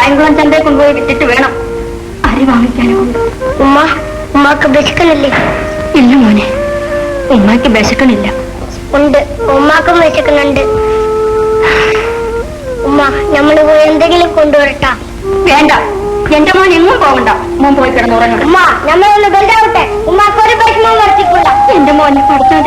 പട്ടം ചന്തയിൽ കൊണ്ടുപോയി വിറ്റിട്ട് വേണം. അരി വാങ്ങിക്കാനും ഉമ്മ ഉമ്മാക്ക് വിശക്കണില്ലേ? ഇല്ല മോനെ. ഉമ്മാക്ക് വിശക്കണില്ല. ഉണ്ട്. ഉമ്മാക്കും വിശക്കുന്നുണ്ട്. ഉമ്മ നമ്മൾ പോയി എന്തെങ്കിലും കൊണ്ടുവരട്ടാ. വേണ്ട. എന്റെ മോൻ എങ്ങും പോകണ്ട മോൻ പോയി കിടന്നുറങ്ങണം ഉമ്മ നമ്മളൊന്ന് ബന്ധാവട്ടെ ഉമ്മാക്ക് ഒരു പ്രശ്നവും വർത്തിക്കില്ല എന്റെ മോനെ പഠിച്ചാൻ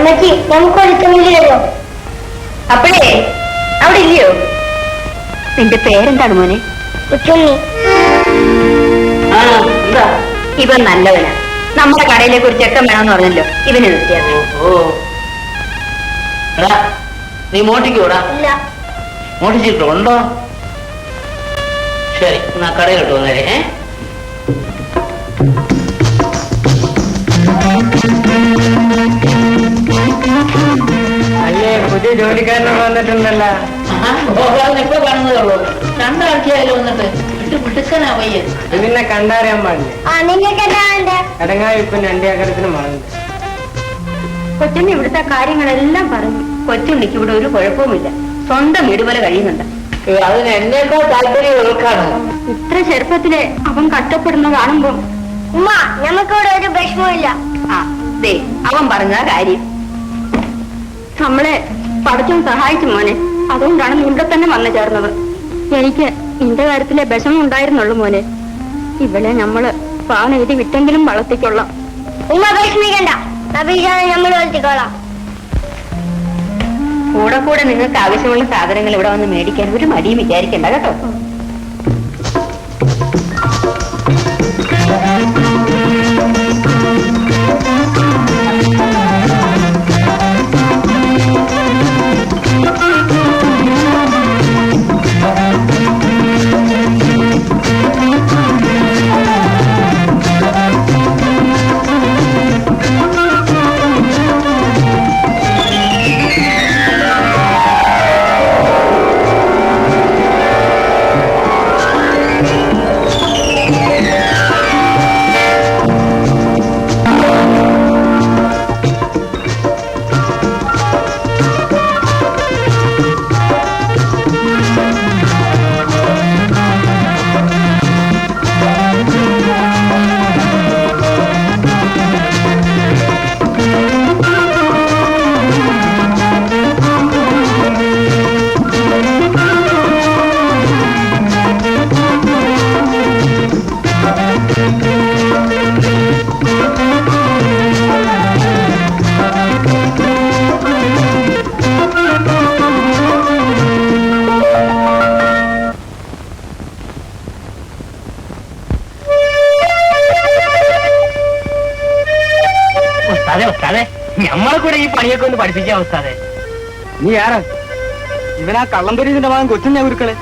അമ്മച്ചി നമുക്ക് തുണിയിലോ അപ്പോഴേ അവിടെ ഇല്ലയോ? നിന്റെ പേരെന്താണ് മോനെ? ഉച്ചുണ്ണി. ആണോ എന്താ? ഇവൻ നല്ലവനാ. നമ്മുടെ കടയിലേക്ക് ഒരു ചെക്കൻ വേണമെന്ന് പറഞ്ഞല്ലോ. ഇവന് നിർത്തിയത് ഓ എടാ നീ മോട്ടിക്ക് വിടാ. ഇല്ല. മോട്ടിച്ചിട്ടുണ്ടോ ശരി എന്നാ കടയിലോട്ട് വന്നേരെ ഏ? പുതിയ ജോലിക്കാരനെ വന്നിട്ടുണ്ടല്ലോ. ഇപ്പൊ കാണുന്നതേ ഉള്ളൂ രണ്ടാഴ്ചയായാലും വന്നിട്ട് വിട്ട് പിടുക്കനാ പയ്യൻ. ഇതിനെ കണ്ടറിയാൻ പാടില്ലേ. ആ രണ്ടേ അകലത്തിന് ഇപ്പൊ മറന്നു കൊച്ചുണ്ണി ഇവിടുത്തെ കാര്യങ്ങളെല്ലാം പറഞ്ഞു. കൊച്ചുണ്ണിക്ക് ഇവിടെ ഒരു കുഴപ്പവുമില്ല. സ്വന്തം വീട് പോലെ കഴിയുന്നുണ്ട്. അതിന് എന്നേക്കാൾ താല്പര്യം ഇത്ര ചെറുപ്പത്തിലെ അവൻ കഷ്ടപ്പെടുന്ന കാണുമ്പോ ഉമ്മ നമുക്കിവിടെ ഒരു വിഷമമില്ല ആ ദേ അവൻ പറഞ്ഞ കാര്യം. നമ്മളെ പഠിച്ചും സഹായിച്ചു മോനെ. അതുകൊണ്ടാണ് നീ ഇവിടെ തന്നെ വന്നു ചേർന്നത്. എനിക്ക് നിന്റെ കാര്യത്തിലെ വിഷമം ഉണ്ടായിരുന്നുള്ളൂ മോനെ. ഇവിടെ നമ്മൾ പാന എഴുതി വിട്ടെങ്കിലും വളർത്തിക്കൊള്ളാം. ഉമ്മ വിഷമിക്കണ്ട. നമ്മൾ വളർത്തിക്കോളാം. കൂടെ കൂടെ നിങ്ങൾക്ക് ആവശ്യമുള്ള സാധനങ്ങൾ ഇവിടെ വന്ന് മേടിക്കാൻ ഒരു മടിയും വിചാരിക്കണ്ട കേട്ടോ. ഉസ്താദെ ഉസ്താദെ ഞമ്മളെ കൂടെ ഈ പണിയൊക്കെ ഒന്ന് പഠിപ്പിച്ച ഉസ്താദെ. നീ ആരാ? ഇവനാ കള്ളം ഭാഗം കൊച്ചും ഞാൻ ഗുരുക്കളെ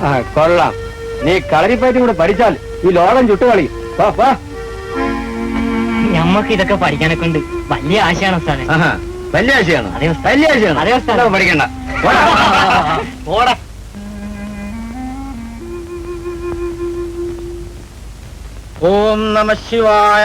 ആ കൊള്ളാം. നീ കളരിപ്പയറ്റും കൂടെ പഠിച്ചാൽ ഈ ലോകം ചുട്ടുകളി വാ വാ. ഞമ്മക്ക് ഇതൊക്കെ പഠിക്കാനൊക്കെ ഉണ്ട്. വലിയ ആശയാണ് ഉസ്താദെ. ആഹാ, വലിയ ആശയാണ്. അതെ ഉസ്താദ്. വലിയ ആശയാണ്. അതെ ഉസ്താദ്. ഇതൊക്കെ പഠിക്കണ്ട. പോടാ. പോടാ. ഓം നമ ശിവായ.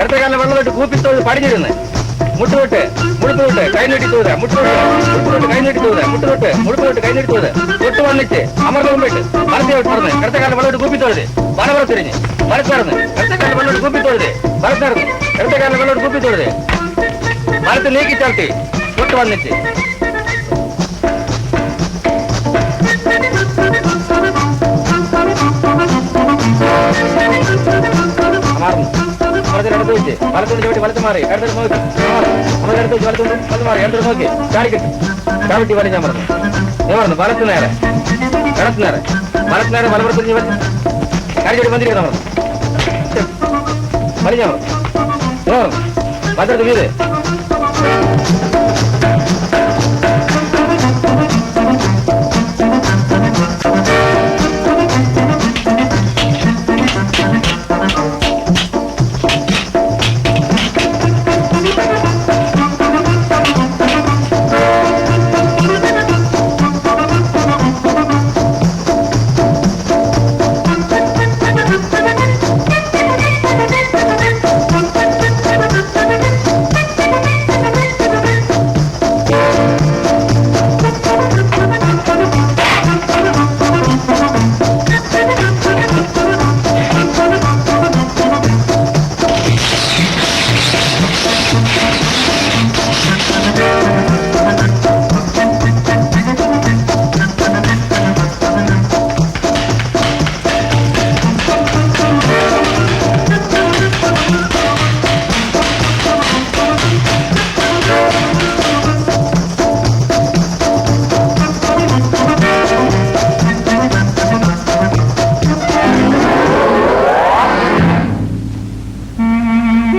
ഇടത്തെ കാലം വെള്ളമിട്ട് കൂപ്പിത്തോട് പടിഞ്ഞിരുന്ന് മുട്ടുതൊട്ട് മുടുത്തോട്ട് കൈ നീട്ടി തൂത മുട്ടുതൊട്ട് മുട്ടുതൊട്ട് കൈ നീട്ടി തൂത മുട്ടുതൊട്ട് മുടുത്തോട്ട് കൈ നീട്ടി തൂത തൊട്ട് വന്നിട്ട് അമർന്ന് മുമ്പിട്ട് മരത്തെ തുറന്ന് ഇടത്തെ കാലം വെള്ളമിട്ട് കൂപ്പിത്തോഴുത് വനവറ തിരിഞ്ഞ് മരത്തിറന്ന് ഇടത്തെ കാലം വെള്ളമിട്ട് കൂപ്പിത്തോഴുത് മരത്തിറന്ന് ഇടത്തെ കാലം വെള്ളമിട്ട് കൂപ്പിത്തോഴുത് മരത്ത് നീക്കി ചാട്ടി തൊട്ട് വന്നിട്ട് வலதுண்டு ஜோடி வலது மாறி. இடது நோக்கி அமல இடத்து வலது வலது மாறி. இடது நோக்கி காலிக்கட்டு காவிட்டி வலி தான் மறந்து ஏன் மறந்து வலத்து நேர இடத்து நேர வலத்து மீது.